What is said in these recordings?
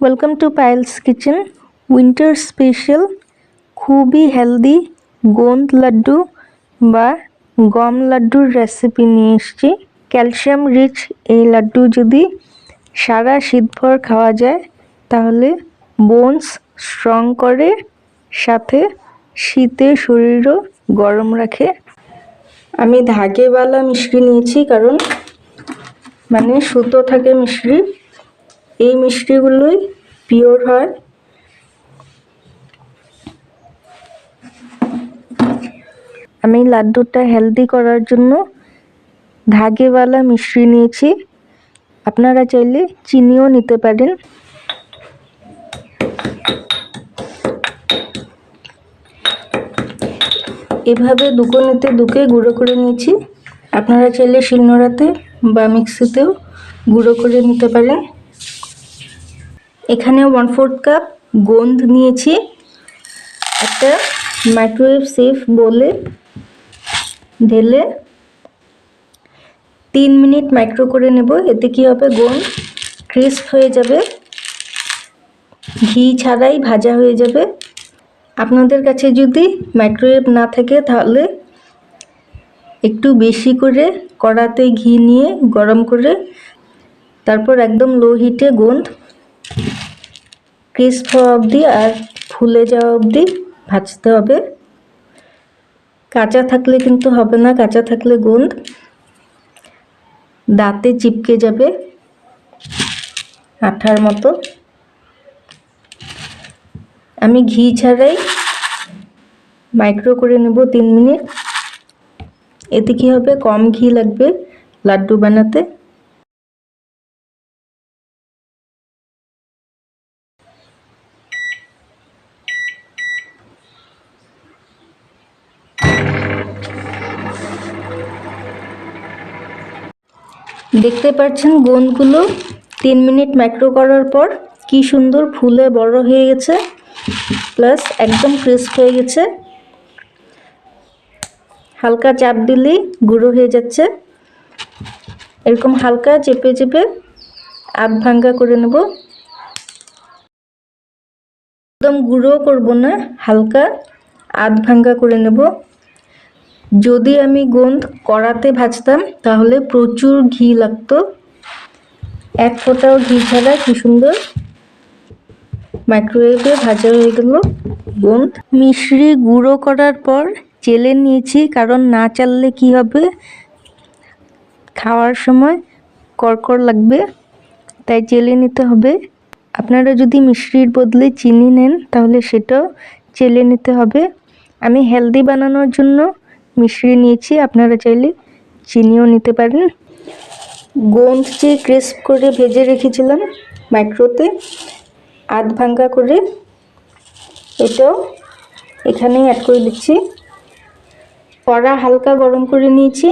Welcome to Payel's kitchen winter special খুবই healthy gond laddu বা গম লাড্ডুর রেসিপি নিয়ে এসেছি। ক্যালসিয়াম রিচ এই লাড্ডু যদি সারা শীতভর খাওয়া যায়, তাহলে বোনস স্ট্রং করে, সাথে শীতে শরীরও গরম রাখে। আমি ধাগেওয়ালা মিষ্টি নিয়েছি কারণ মানে সুতো থাকে মিষ্টি এই মিষ্টিগুলোই পিওর হয়। আমি লাড্ডুটা হেলদি করার জন্য ধাগেওয়ালা মিষ্টি নিয়েছি। আপনারা চাইলে চিনিও নিতে পারেন। এভাবে দুকোনিতে দুকে গুঁড়ো করে নিয়েছি। আপনারা চাইলে শিলনোড়াতে বা মিক্সিতেও গুঁড়ো করে নিতে পারেন। এখানে ওয়ান ফোর্থ কাপ গোন্দ নিয়েছি। একটা মাইক্রোওয়েভ সেফ বলে ঢেলে তিন মিনিট মাইক্রো করে নেব। এতে কি হবে? গোন্দ ক্রিস্প হয়ে যাবে। ঘি ছাড়াই ভাজা হয়ে যাবে। আপনাদের কাছে যদি মাইক্রোওয়েভ না থাকে তাহলে একটু বেশি করে কড়াতে ঘি নিয়ে গরম করে তারপর একদম লো হিটে গোন্দ ক্রিস্প হওয়া অবধি আর ফুলে যাওয়া অবধি ভাজতে হবে। কাঁচা থাকলে কিন্তু হবে না, কাঁচা থাকলে গোন্দ। দাঁতে চিপকে যাবে আঠার মতো। আমি ঘি ছাড়াই মাইক্রো করে নেব তিন মিনিট। এতে কি হবে? কম ঘি লাগবে লাড্ডু বানাতে। দেখতে পাচ্ছেন গোন্দগুলো তিন মিনিট ম্যাক্রো করার পর কি সুন্দর ফুলে বড় হয়ে গেছে প্লাস একদম ক্রিস্প হয়ে গেছে। হালকা চাপ দিলেই গুঁড়ো হয়ে যাচ্ছে। এরকম হালকা চেপে চেপে আধ ভাঙ্গা করে নেব। একদম গুঁড়ো করব না, হালকা আধ ভাঙ্গা করে নেব। যদি আমি গোন্দ কড়াতে ভাজতাম, তাহলে প্রচুর ঘি লাগতো। এক ফোঁটাও ঘি ছাড়া কি সুন্দর? মাইক্রোওয়েভে ভাজা হয়ে গেল গোন্দ। মিশ্রি গুঁড়ো করার পর চেলে নিয়েছি, কারণ না চাললে কি হবে? খাওয়ার সময় কড়কড় লাগবে, তাই চেলে নিতে হবে। আপনারা যদি মিশ্রির বদলে চিনি নেন, তাহলে সেটাও চেলে নিতে হবে। আমি হেলদি বানানোর জন্য মিশ্রি নিয়েছি, আপনারা চাইলে চিনিও নিতে পারেন। গোন্দ যে ক্রিস্প করে ভেজে রেখেছিলাম মাইক্রোতে, আধ ভাঙ্গা করে, এটাও এখানেই অ্যাড করে দিচ্ছি। কড়া হালকা গরম করে নিয়েছি।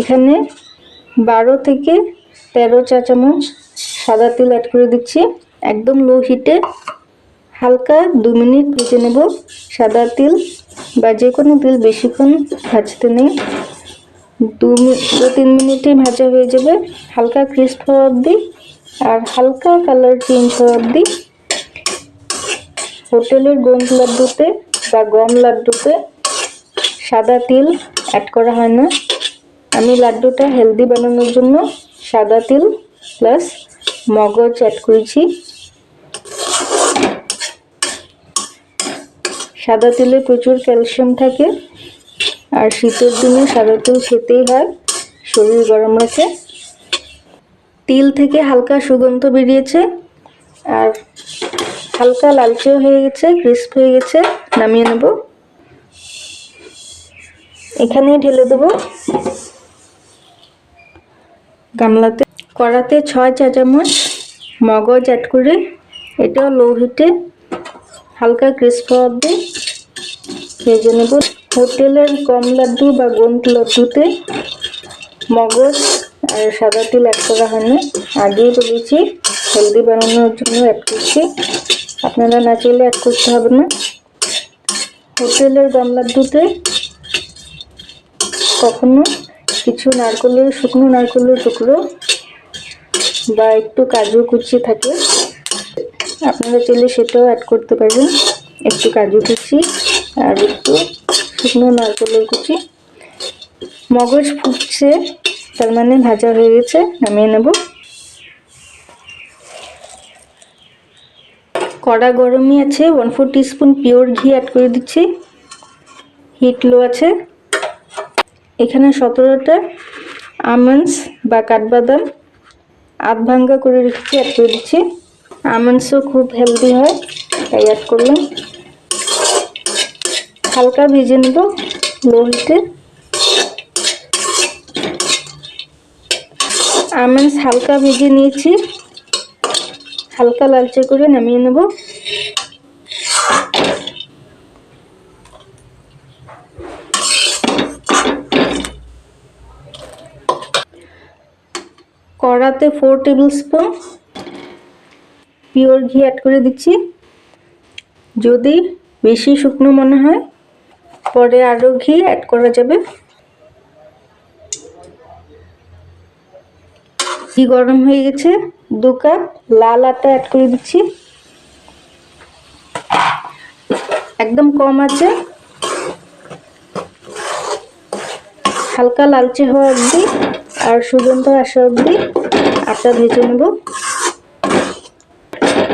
এখানে বারো থেকে তেরো চা চামচ সাদা তেল অ্যাড করে দিচ্ছি। একদম লো হিটে হালকা দু মিনিট ভেজে নেব সাদা তিল। বা যে কোনো তেল বেশিক্ষণ ভাজতে নেই, দু দু তিন মিনিটে ভাজা হয়ে যাবে, হালকা ক্রিস্প হওয়া অবধি আর হালকা কালার চেঞ্জ হওয়া অবধি হোটেলের গোন্দ লাড্ডুতে বা গম লাড্ডুতে সাদা তিল অ্যাড করা হয় না। আমি লাড্ডুটা হেলদি বানানোর জন্য সাদা তিল প্লাস মগজ অ্যাড করেছি। সাদা তেলে প্রচুর ক্যালসিয়াম থাকে। আর শীতের দিনে সাদা তেল খেতেই হয়, শরীর গরম রাখে তিল থেকে হালকা সুগন্ধ বেরিয়েছে, আর হালকা লালচেও হয়ে গেছে, ক্রিস্প হয়ে গেছে, নামিয়ে নেব। এখানেই ঢেলে দেব গামলাতে। কড়াতে ছয় চা চামচ মগজ অ্যাড করে, এটাও লো হিটে হালকা ক্রিস্প অব্দি ভেজে নেব। হোটেলের কম লাড্ডু বা গোন্ত লাড্ডুতে মগজ আর সাদা তিল অ্যাড করা হয় না আগেই বলেছি হেলদি বানানোর জন্য অ্যাড করছি আপনারা না চাইলে অ্যাড করতে হবে না। হোটেলের গম লাড্ডুতে কখনো কিছু নারকলের, শুকনো নারকলের টুকরো বা একটু কাজু কুচি থাকে। আপনারা চাইলে সেটাও অ্যাড করতে পারেন একটু কাজু কুচি আর একটু শুকনো নারকেলের কুচি। মগজ ফুটছে, তার মানে ভাজা হয়ে গেছে, নামিয়ে নেব। কড়া গরমই আছে ওয়ান ফোর টিস্পুন পিওর ঘি অ্যাড করে দিচ্ছি। হিট লো আছে। এখানে সতেরোটা আমন্ডস বা কাঠবাদাম আধ ভাঙ্গা করে রেখেছি অ্যাড করে দিচ্ছি। আমন্ডসও খুব হেলদি হয়, তাই অ্যাড করলাম। হালকা ভেজে নেব লো হিটে আমন্ডস হালকা ভেজে নিয়েছি। হালকা লালচে করে নামিয়ে নেব। কড়াতে ফোর টেবিল স্পুন পিওর ঘি অ্যাড করে দিচ্ছি। যদি বেশি শুকনো মনে হয়, পরে আরও ঘি অ্যাড করা যাবে। ঘি গরম হয়ে গেছে, দু কাপ লাল আটা অ্যাড করে দিচ্ছি। একদম কম আছে। হালকা লালচে হওয়া অবধি আর সুগন্ধ আসা অবধি আটা ভেজে নেব।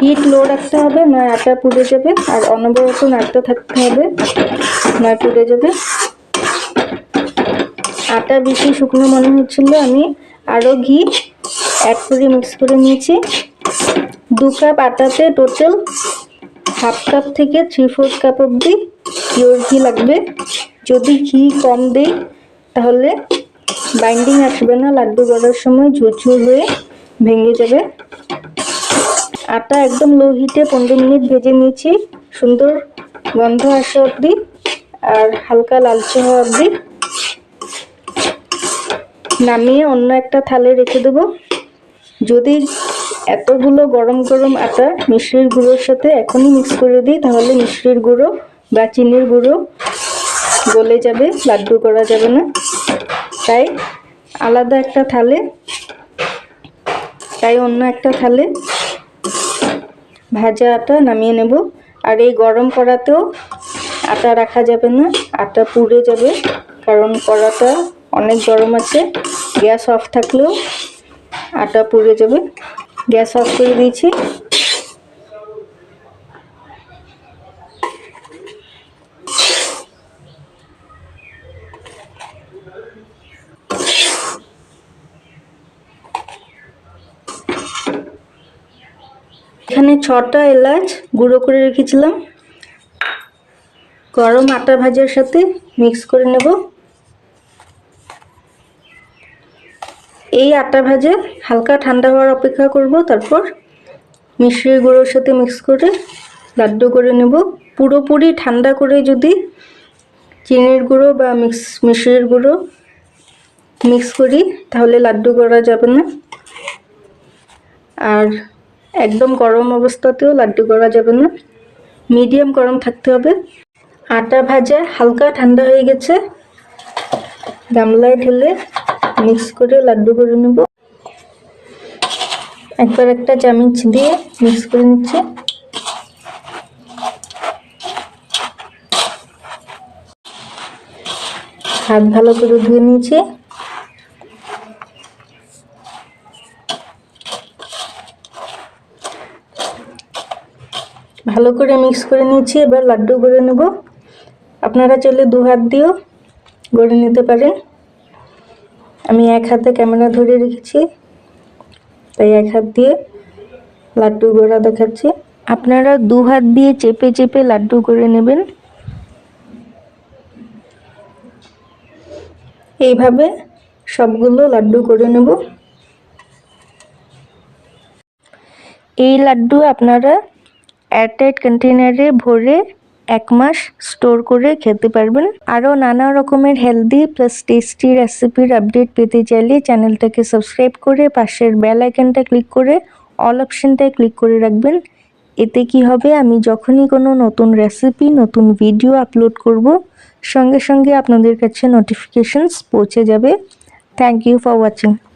হিট লো রাখতে হবে, নয় আটা পুড়ে যাবে, আর অনবরত নাড়তে থাকতে হবে, নয় পুড়ে যাবে। আটা বেশি শুকনো মনে হচ্ছিল, আমি আরও ঘি অ্যাড করে মিক্স করে নিয়েছি। দু কাপ আটাতে টোটাল হাফ কাপ থেকে থ্রি ফোর্থ কাপ অবধি পিওর ঘি লাগবে। যদি ঘি কম দেই, তাহলে বাইন্ডিং আসবে না লাড্ডু গড়ার সময়, ঝুরঝুর হয়ে ভেঙে যাবে। আটা একদম লো হিটে পনেরো মিনিট ভেজে নিয়েছি। সুন্দর গন্ধ আসা অবধি আর হালকা লালচে হওয়া অবধি নামিয়ে অন্য একটা থালে রেখে দেবো। যদি এতগুলো গরম গরম আটা মিশ্রির গুঁড়োর সাথে এখনই মিক্স করে দিই, তাহলে মিশ্রির গুঁড়ো বা চিনির গুঁড়ো গলে যাবে, লাড্ডু করা যাবে না। তাই আলাদা একটা থালে, তাই অন্য একটা থালে ভাজা আটা নামিয়ে নেব। আর এই গরম করাতেও আটা রাখা যাবে না, আটা পুড়ে যাবে। কারণ কড়াটা অনেক গরম আছে, গ্যাস অফ থাকলেও আটা পুড়ে যাবে। গ্যাস অফ করে দিয়েছি। এখানে ছটা এলাচ গুঁড়ো করে রেখেছিলাম। গরম আটা ভাজার সাথে মিক্স করে নেব। এই আটা ভাজা হালকা ঠান্ডা হওয়ার অপেক্ষা করব, তারপর মিশ্রির গুঁড়োর সাথে মিক্স করে লাড্ডু করে নেব। পুরোপুরি ঠান্ডা করে যদি চিনির গুঁড়ো বা মিক্স মিশ্রির গুঁড়ো মিক্স করি, তাহলে লাড্ডু করা যাবে না। আর একদম গরম অবস্থাতেও লাড্ডু করা যাবে না। মিডিয়াম গরম থাকতে হবে। আটা ভাজা হালকা ঠান্ডা হয়ে গেছে। গামলায় ঢেলে মিক্স করে লাড্ডু করে নেব। একবার একটা চামিচ দিয়ে মিক্স করে নিচ্ছে। হাত ভালো করে ধুয়ে নিয়েছি। ভালো করে মিক্স করে নিয়েছি, এবার লাড্ডু গড়ে নেব। আপনারা চাইলে দু হাত দিয়েও গড়ে নিতে পারেন। আমি এক হাতে ক্যামেরা ধরে রেখেছি, তাই এক হাত দিয়ে লাড্ডু গোড়া দেখাচ্ছি। আপনারা দু হাত দিয়ে চেপে চেপে লাড্ডু করে নেবেন। এইভাবে সবগুলো লাড্ডু করে নেব। এই লাড্ডু আপনারা এয়ারটাইট কন্টেনারে ভরে এক মাস স্টোর করে খেতে পারবেন। আরও নানা রকমের হেলদি প্লাস টেস্টি রেসিপির আপডেট পেতে চাইলে চ্যানেলটাকে সাবস্ক্রাইব করে পাশের বেল আইকনটা ক্লিক করে অল অপশনটায় ক্লিক করে রাখবেন। এতে কি হবে? আমি যখনই কোনো নতুন রেসিপি নতুন ভিডিও আপলোড করব, সঙ্গে সঙ্গে আপনাদের কাছে নোটিফিকেশনস পৌঁছে যাবে। Thank you for watching